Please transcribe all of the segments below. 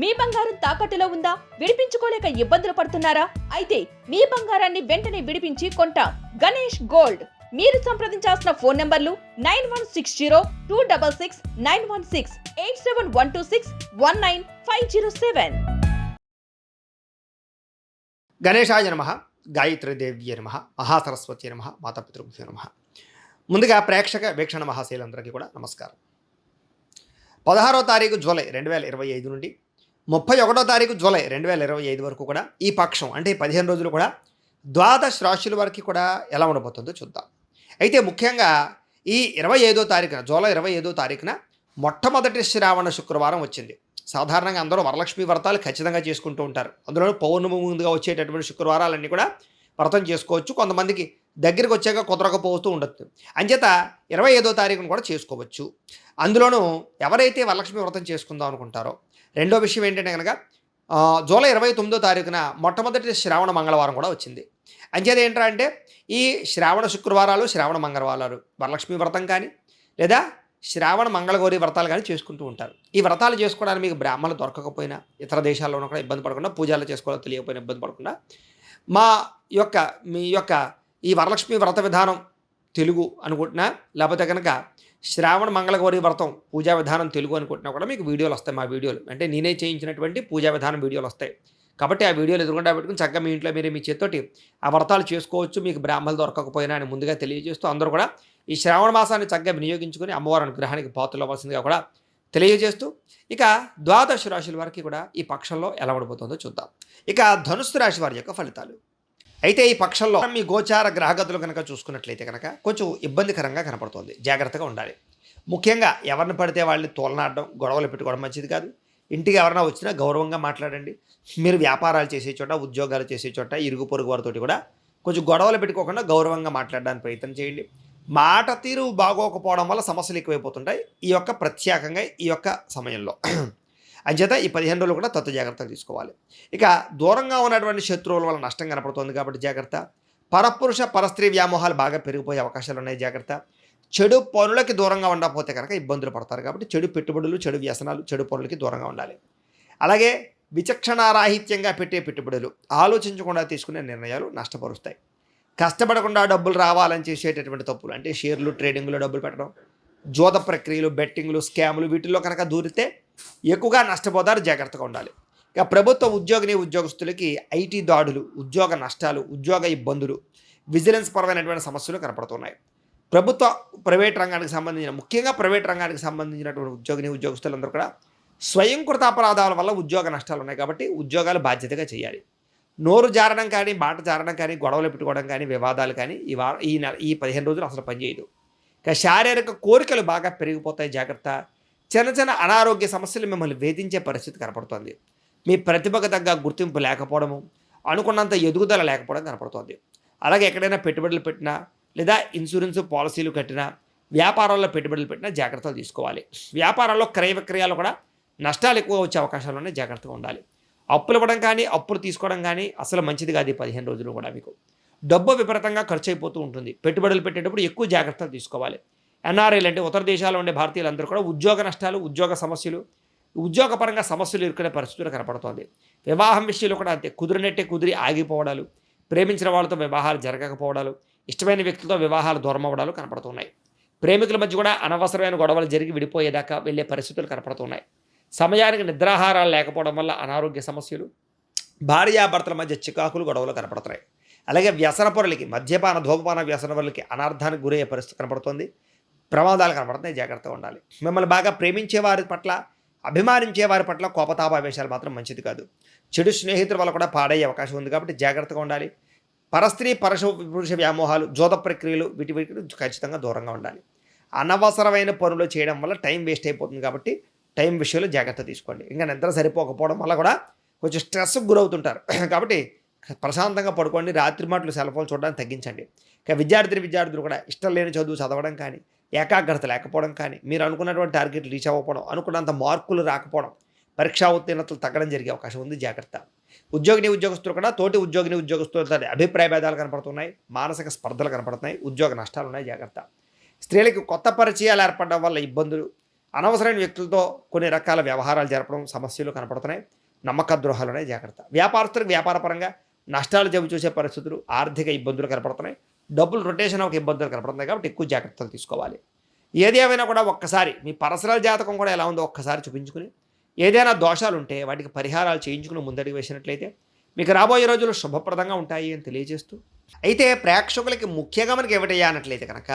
మీ బంగారం తాకట్టులో ఉందా? విడిపించుకోలేక ఇబ్బందులు పడుతున్నారా? అయితే మీ బంగారాన్ని వెంటనే విడిపించి కొంటాం. గణేష్ గోల్డ్. మీరు సంప్రదించాల్సిన ఫోన్ నంబర్లు nine one six zero two double six nine one six eight seven one two six one nine five zero seven. గణేశాయ నమ దేవి నమ మహాసరస్వతి నమ మాతాపితృభ్యో నమ. ముందుగా ప్రేక్షక వీక్షణ మహాశైలందరికీ కూడా నమస్కారం. పదహారో తారీఖు జూలై రెండు వేల ఇరవై ఐదు నుండి ముప్పై ఒకటో తారీఖు జూలై రెండు వేల ఇరవై ఐదు వరకు కూడా ఈ పక్షం అంటే పదిహేను రోజులు కూడా ద్వాదశ రాశుల వరకు కూడా ఎలా ఉండబోతుందో చూద్దాం. అయితే ముఖ్యంగా ఈ ఇరవై ఐదో తారీఖున జూలై ఇరవై ఐదో తారీఖున మొట్టమొదటి శ్రావణ శుక్రవారం వచ్చింది. సాధారణంగా అందరూ వరలక్ష్మి వ్రతాలు ఖచ్చితంగా చేసుకుంటూ ఉంటారు. అందులో పౌర్ణమి ముందుగా వచ్చేటటువంటి శుక్రవారాలన్నీ కూడా వ్రతం చేసుకోవచ్చు. కొంతమందికి దగ్గరికి వచ్చాక కుదరకపోతూ ఉండొచ్చు. అంచేత ఇరవై ఐదో తారీఖున కూడా చేసుకోవచ్చు. అందులోనూ ఎవరైతే వరలక్ష్మి వ్రతం చేసుకుందాం అనుకుంటారో రెండో విషయం ఏంటంటే కనుక జూలై ఇరవై తొమ్మిదో తారీఖున మొట్టమొదటి శ్రావణ మంగళవారం కూడా వచ్చింది. అంచేది ఏంట్రా అంటే ఈ శ్రావణ శుక్రవారాలు శ్రావణ మంగళవారాలు వరలక్ష్మి వ్రతం కానీ లేదా శ్రావణ మంగళగౌరి వ్రతాలు కానీ చేసుకుంటూ ఉంటారు. ఈ వ్రతాలు చేసుకోవడానికి మీకు బ్రాహ్మణులు దొరకకపోయినా ఇతర దేశాల్లోనూ కూడా ఇబ్బంది పడకుండా పూజలు చేసుకోవాలో తెలియకపోయినా ఇబ్బంది పడకుండా మా యొక్క మీ యొక్క ఈ వరలక్ష్మి వ్రత విధానం తెలుగు అనుకుంటున్నా లేకపోతే కనుక శ్రావణ మంగళగౌరి వ్రతం పూజా విధానం తెలుగు అనుకుంటున్నా కూడా మీకు వీడియోలు వస్తాయి మా వీడియోలు. అంటే నేనే చేయించినటువంటి పూజా విధానం వీడియోలు వస్తాయి. కాబట్టి ఆ వీడియోలు ఎదురుకుండా పెట్టుకుని చక్కగా మీ ఇంట్లో మీరు మీ చేత్తోటి ఆ వ్రతాలు చేసుకోవచ్చు మీకు బ్రాహ్మణులు దొరకకపోయినా అని ముందుగా తెలియజేస్తూ అందరూ కూడా ఈ శ్రావణ మాసాన్ని చక్కగా వినియోగించుకొని అమ్మవారి అనుగ్రహానికి పాత్రలు అవ్వాల్సిందిగా కూడా తెలియజేస్తూ ఇక ద్వాదశ రాశుల వారికి కూడా ఈ పక్షంలో ఎలా పడిపోతుందో చూద్దాం. ఇక ధనుస్సు రాశి వారి యొక్క ఫలితాలు. అయితే ఈ పక్షంలో మీ గోచార గ్రహగతులు కనుక చూసుకున్నట్లయితే కనుక కొంచెం ఇబ్బందికరంగా కనపడుతుంది. జాగ్రత్తగా ఉండాలి. ముఖ్యంగా ఎవరిని పడితే వాళ్ళని తోలనాడడం గొడవలు పెట్టుకోవడం మంచిది కాదు. ఇంటికి ఎవరైనా వచ్చినా గౌరవంగా మాట్లాడండి. మీరు వ్యాపారాలు చేసే చోట ఉద్యోగాలు చేసే చోట ఇరుగు పొరుగు వారితోటి కూడా కొంచెం గొడవలు పెట్టుకోకుండా గౌరవంగా మాట్లాడడానికి ప్రయత్నం చేయండి. మాట తీరు బాగోకపోవడం వల్ల సమస్యలు ఎక్కువైపోతుంటాయి. ఈ యొక్క ప్రత్యేకంగా ఈ యొక్క సమయంలో. అంచేత ఈ పదిహేను రోజులు కూడా తత్వ జాగ్రత్తలు తీసుకోవాలి. ఇక దూరంగా ఉన్నటువంటి శత్రువుల వల్ల నష్టం కనపడుతుంది కాబట్టి జాగ్రత్త. పరపురుష పరస్త్రీ వ్యామోహాలు బాగా పెరిగిపోయే అవకాశాలు ఉన్నాయి జాగ్రత్త. చెడు పనులకి దూరంగా ఉండకపోతే కనుక ఇబ్బందులు పడతారు కాబట్టి చెడు పెట్టుబడులు చెడు వ్యసనాలు చెడు పనులకి దూరంగా ఉండాలి. అలాగే విచక్షణారాహిత్యంగా పెట్టే పెట్టుబడులు ఆలోచించకుండా తీసుకునే నిర్ణయాలు నష్టపరుస్తాయి. కష్టపడకుండా డబ్బులు రావాలని చేసేటటువంటి తప్పులు అంటే షేర్లు ట్రేడింగ్లో డబ్బులు పెట్టడం జోత ప్రక్రియలు బెట్టింగ్లు స్కాములు వీటిల్లో కనుక దూరితే ఎక్కువగా నష్టపోతారు జాగ్రత్తగా ఉండాలి. ఇక ప్రభుత్వ ఉద్యోగిని ఉద్యోగస్తులకి ఐటీ దాడులు ఉద్యోగ నష్టాలు ఉద్యోగ ఇబ్బందులు విజిలెన్స్ పరమైనటువంటి సమస్యలు కనపడుతున్నాయి. ప్రభుత్వ ప్రైవేట్ రంగానికి సంబంధించిన ముఖ్యంగా ప్రైవేట్ రంగానికి సంబంధించినటువంటి ఉద్యోగిని ఉద్యోగస్తులందరూ కూడా స్వయంకృత అపరాధాల వల్ల ఉద్యోగ నష్టాలు ఉన్నాయి కాబట్టి ఉద్యోగాలు బాధ్యతగా చేయాలి. నోరు జారడం కానీ మాట జారడం కానీ గొడవలు పెట్టుకోవడం కానీ వివాదాలు కానీ ఈ వారం ఈ నెల ఈ పదిహేను రోజులు అసలు పనిచేయదు. ఇక శారీరక కోరికలు బాగా పెరిగిపోతాయి జాగ్రత్త. చిన్న చిన్న అనారోగ్య సమస్యలు మిమ్మల్ని వేధించే పరిస్థితి కనపడుతోంది. మీ ప్రతిభకు తగ్గ గుర్తింపు లేకపోవడము అనుకున్నంత ఎదుగుదల లేకపోవడం కనపడుతోంది. అలాగే ఎక్కడైనా పెట్టుబడులు పెట్టినా లేదా ఇన్సూరెన్స్ పాలసీలు కట్టినా వ్యాపారాల్లో పెట్టుబడులు పెట్టినా జాగ్రత్తలు తీసుకోవాలి. వ్యాపారాల్లో క్రయ విక్రయాలు కూడా నష్టాలు ఎక్కువ వచ్చే అవకాశాలు జాగ్రత్తగా ఉండాలి. అప్పులు ఇవ్వడం కానీ అప్పులు తీసుకోవడం కానీ అసలు మంచిది కాదు పదిహేను రోజులు కూడా మీకు. డబ్బు విపరీతంగా ఖర్చు అయిపోతూ ఉంటుంది. పెట్టుబడులు పెట్టేటప్పుడు ఎక్కువ జాగ్రత్తలు తీసుకోవాలి. ఎన్ఆర్ఐలు అంటే ఉత్తర దేశాల్లో ఉండే భారతీయులందరూ కూడా ఉద్యోగ నష్టాలు ఉద్యోగ సమస్యలు ఉద్యోగపరంగా సమస్యలు ఎదుర్కొనే పరిస్థితులు కనపడుతోంది. వివాహం విషయంలో కూడా అంతే కుదిరినట్టే కుదిరి ఆగిపోవడాలు ప్రేమించిన వాళ్ళతో వివాహాలు జరగకపోవడాలు ఇష్టమైన వ్యక్తులతో వివాహాలు దూరం అవ్వడాలు కనపడుతున్నాయి. ప్రేమికుల మధ్య కూడా అనవసరమైన గొడవలు జరిగి విడిపోయేదాకా వెళ్ళే పరిస్థితులు కనపడుతున్నాయి. సమయానికి నిద్రాహారాలు లేకపోవడం వల్ల అనారోగ్య సమస్యలు భార్యాభర్తల మధ్య చికాకులు గొడవలు కనపడుతున్నాయి. అలాగే వ్యసన పొరలకి మద్యపాన ధూమపాన వ్యసన పొరలకి అనార్థానికి గురయ్యే పరిస్థితి కనపడుతుంది. ప్రమాదాలు కనపడుతున్నాయి. జాగ్రత్తగా ఉండాలి. మిమ్మల్ని బాగా ప్రేమించే వారి పట్ల అభిమానించే వారి పట్ల కోపతాపావేశాలు మాత్రం మంచిది కాదు. చెడు స్నేహితుల వల్ల కూడా పాడయ్యే అవకాశం ఉంది కాబట్టి జాగ్రత్తగా ఉండాలి. పరస్త్రీ పరశు పురుష వ్యామోహాలు జోద ప్రక్రియలు వీటి వీటికి ఖచ్చితంగా దూరంగా ఉండాలి. అనవసరమైన పనులు చేయడం వల్ల టైం వేస్ట్ అయిపోతుంది కాబట్టి టైం విషయంలో జాగ్రత్త తీసుకోండి. ఇంకా నిద్ర సరిపోకపోవడం వల్ల కూడా కొంచెం స్ట్రెస్కి గురవుతుంటారు. కాబట్టి ప్రశాంతంగా పడుకోండి. రాత్రి మాటలు సెల్ ఫోన్ చూడడానికి తగ్గించండి. ఇక విద్యార్థి విద్యార్థులు కూడా ఇష్టం లేని చదువు చదవడం కానీ ఏకాగ్రత లేకపోవడం కానీ మీరు అనుకున్నటువంటి టార్గెట్ రీచ్ అవ్వకపోవడం అనుకున్నంత మార్కులు రాకపోవడం పరీక్షా ఉత్తీర్ణతలు తగ్గడం జరిగే అవకాశం ఉంది. జాగ్రత్త. ఉద్యోగిని ఉద్యోగస్తులు కూడా తోటి ఉద్యోగిని ఉద్యోగస్తులతో అభిప్రాయ భేదాలు కనపడుతున్నాయి మానసిక స్పర్ధలు కనపడుతున్నాయి ఉద్యోగ నష్టాలు ఉన్నాయి. జాగ్రత్త. స్త్రీలకు కొత్త పరిచయాలు ఏర్పడడం వల్ల ఇబ్బందులు అనవసరమైన వ్యక్తులతో కొన్ని రకాల వ్యవహారాలు జరపడం సమస్యలు కనపడుతున్నాయి నమ్మక ద్రోహాలునే జాగ్రత్త. వ్యాపారస్తులకు వ్యాపారపరంగా నష్టాలు చవి చూసే పరిస్థితులు ఆర్థిక ఇబ్బందులు కనపడుతున్నాయి డబ్బులు రొటేషన్ ఒక ఇబ్బందులు కనపడుతున్నాయి కాబట్టి ఎక్కువ జాగ్రత్తలు తీసుకోవాలి. ఏది ఏమైనా కూడా ఒక్కసారి మీ పర్సనల్ జాతకం కూడా ఎలా ఉందో ఒక్కసారి చూపించుకుని ఏదైనా దోషాలు ఉంటే వాటికి పరిహారాలు చేయించుకుని ముందడుగు వేసినట్లయితే మీకు రాబోయే రోజులు శుభప్రదంగా ఉంటాయి అని తెలియజేస్తూ అయితే ప్రేక్షకులకి ముఖ్యంగా మనకి ఏమిటయ్యా కనుక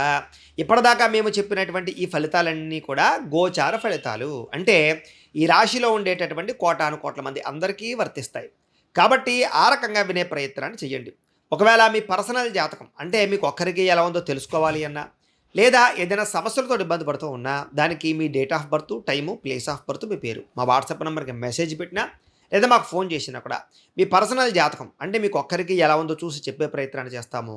ఇప్పటిదాకా మేము చెప్పినటువంటి ఈ ఫలితాలన్నీ కూడా గోచార ఫలితాలు. అంటే ఈ రాశిలో ఉండేటటువంటి కోటాను కోట్ల మంది అందరికీ వర్తిస్తాయి. కాబట్టి ఆ రకంగా వినే ప్రయత్నాన్ని చేయండి ఒకవేళ మీ పర్సనల్ జాతకం అంటే మీకు ఒక్కరికి ఎలా ఉందో తెలుసుకోవాలి అన్నా లేదా ఏదైనా సమస్యలతో ఇబ్బంది పడుతూ ఉన్నా దానికి మీ date of birth time place of birth మీ పేరు. మా వాట్సాప్ నెంబర్కి మెసేజ్ పెట్టినా లేదా మాకు ఫోన్ చేసినా కూడా మీ పర్సనల్ జాతకం అంటే మీకు ఒక్కరికి ఎలా ఉందో చూసి చెప్పే ప్రయత్నాన్ని చేస్తాము.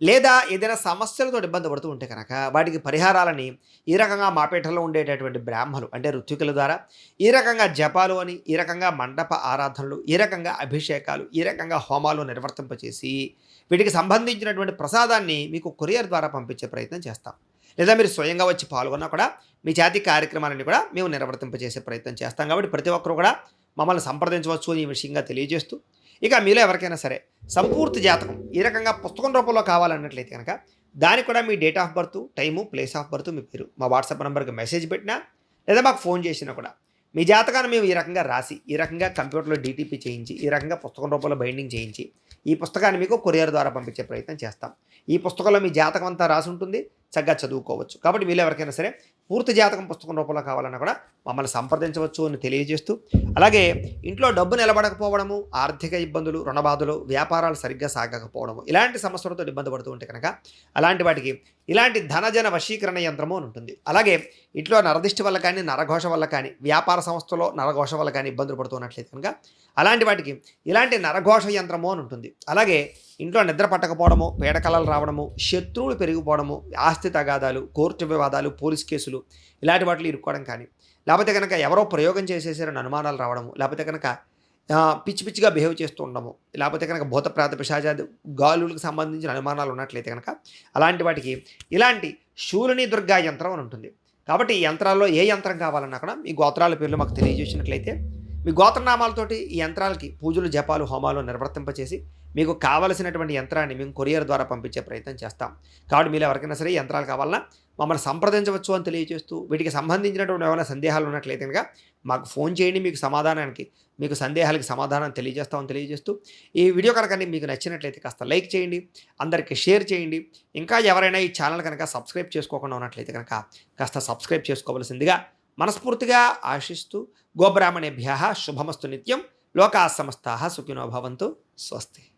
లేదా ఏదైనా సమస్యలతో ఇబ్బంది పడుతూ ఉంటే కనుక వాటికి పరిహారాలని ఈ రకంగా మాపేటలో ఉండేటటువంటి బ్రాహ్మలు అంటే ఋత్వికుల ద్వారా ఈ రకంగా జపాలు అని ఈ రకంగా మండప ఆరాధనలు ఈ రకంగా అభిషేకాలు ఈ రకంగా హోమాలు నిర్వర్తింపచేసి వీటికి సంబంధించినటువంటి ప్రసాదాన్ని మీకు కొరియర్ ద్వారా పంపించే ప్రయత్నం చేస్తాం. లేదా మీరు స్వయంగా వచ్చి పాల్గొన్నా కూడా మీ జాతి కార్యక్రమాలన్నీ కూడా మేము నిర్వర్తింపజేసే ప్రయత్నం చేస్తాం. కాబట్టి ప్రతి ఒక్కరు కూడా మమ్మల్ని సంప్రదించవచ్చు అని ఈ విషయంగా తెలియజేస్తూ ఇక మీలో ఎవరికైనా సరే సంపూర్తి జాతకం ఈ రకంగా పుస్తకం రూపంలో కావాలన్నట్లయితే కనుక దానికి కూడా మీ date of birth time place of birth మీ పేరు మా వాట్సాప్ నెంబర్కి మెసేజ్ పెట్టినా లేదా మాకు ఫోన్ చేసినా కూడా మీ జాతకాన్ని మేము ఈ రకంగా రాసి ఈ రకంగా కంప్యూటర్లో డీటీపీ చేయించి ఈ రకంగా పుస్తకం రూపంలో బైండింగ్ చేయించి ఈ పుస్తకాన్ని మీకు కొరియర్ ద్వారా పంపించే ప్రయత్నం చేస్తాం. ఈ పుస్తకంలో మీ జాతకం అంతా రాసి ఉంటుంది. చక్కగా చదువుకోవచ్చు. కాబట్టి వీళ్ళు ఎవరికైనా సరే పూర్తి జాతకం పుస్తకం రూపంలో కావాలన్నా కూడా మమ్మల్ని సంప్రదించవచ్చు అని తెలియజేస్తూ అలాగే ఇంట్లో డబ్బు నిలబడకపోవడము ఆర్థిక ఇబ్బందులు రుణబాధలు వ్యాపారాలు సరిగ్గా సాగకపోవడము ఇలాంటి సమస్యలతో ఇబ్బంది పడుతూ ఉంటే కనుక అలాంటి వాటికి ఇలాంటి ధనజన వశీకరణ యంత్రము అని ఉంటుంది. అలాగే ఇంట్లో నరదిష్టి వల్ల కానీ నరఘోష వల్ల కానీ వ్యాపార సంస్థలో నరఘోష వల్ల కానీ ఇబ్బందులు పడుతున్నట్లయితే కనుక అలాంటి వాటికి ఇలాంటి నరఘోష యంత్రము అని ఉంటుంది. అలాగే ఇంట్లో నిద్ర పట్టకపోవడము పీడకలలు రావడము శత్రువులు పెరిగిపోవడము ఆస్తి తగాదాలు కోర్టు వివాదాలు పోలీస్ కేసులు ఇలాంటి వాటిలో ఇరుక్కోవడం కానీ లేకపోతే కనుక ఎవరో ప్రయోగం చేసేసారని అనుమానాలు రావడము లేకపోతే కనుక పిచ్చి పిచ్చిగా బిహేవ్ చేస్తూ ఉండము. లేకపోతే కనుక భూత ప్రాత పిశాచాది గాలులకు సంబంధించిన అనుమానాలు ఉన్నట్లయితే కనుక అలాంటి వాటికి ఇలాంటి శూలిని దుర్గా యంత్రం అని ఉంటుంది. కాబట్టి ఈ యంత్రాల్లో ఏ యంత్రం కావాలన్నా కూడా మీ గోత్రాల పేర్లు మాకు తెలియజేసినట్లయితే మీ గోత్రనామాలతోటి ఈ యంత్రాలకి పూజలు జపాలు హోమాలు నిర్వర్తింపచేసి మీకు కావలసినటువంటి యంత్రాన్ని మేము కొరియర్ ద్వారా పంపించే ప్రయత్నం చేస్తాం. కాబట్టి మీరు ఎవరికైనా సరే యంత్రాలు కావాలన్నా మమ్మల్ని సంప్రదించవచ్చు అని తెలియజేస్తూ వీటికి సంబంధించినటువంటి ఏమైనా సందేహాలు ఉన్నట్లయితే కనుక మాకు ఫోన్ చేయండి మీకు సమాధానానికి మీకు సందేహాలకి సమాధానం తెలియజేస్తామని తెలియజేస్తూ ఈ వీడియో కనుక మీకు నచ్చినట్లయితే కాస్త లైక్ చేయండి అందరికీ షేర్ చేయండి. ఇంకా ఎవరైనా ఈ ఛానల్ కనుక సబ్స్క్రైబ్ చేసుకోకుండా ఉన్నట్లయితే కనుక కాస్త సబ్స్క్రైబ్ చేసుకోవలసిందిగా మనస్ఫూర్తిగా ఆశిస్తూ గోబ్రాహ్మణేభ్య శుభమస్తు నిత్యం. లోకా సమస్త సుఖినో భవంతు. స్వస్తి.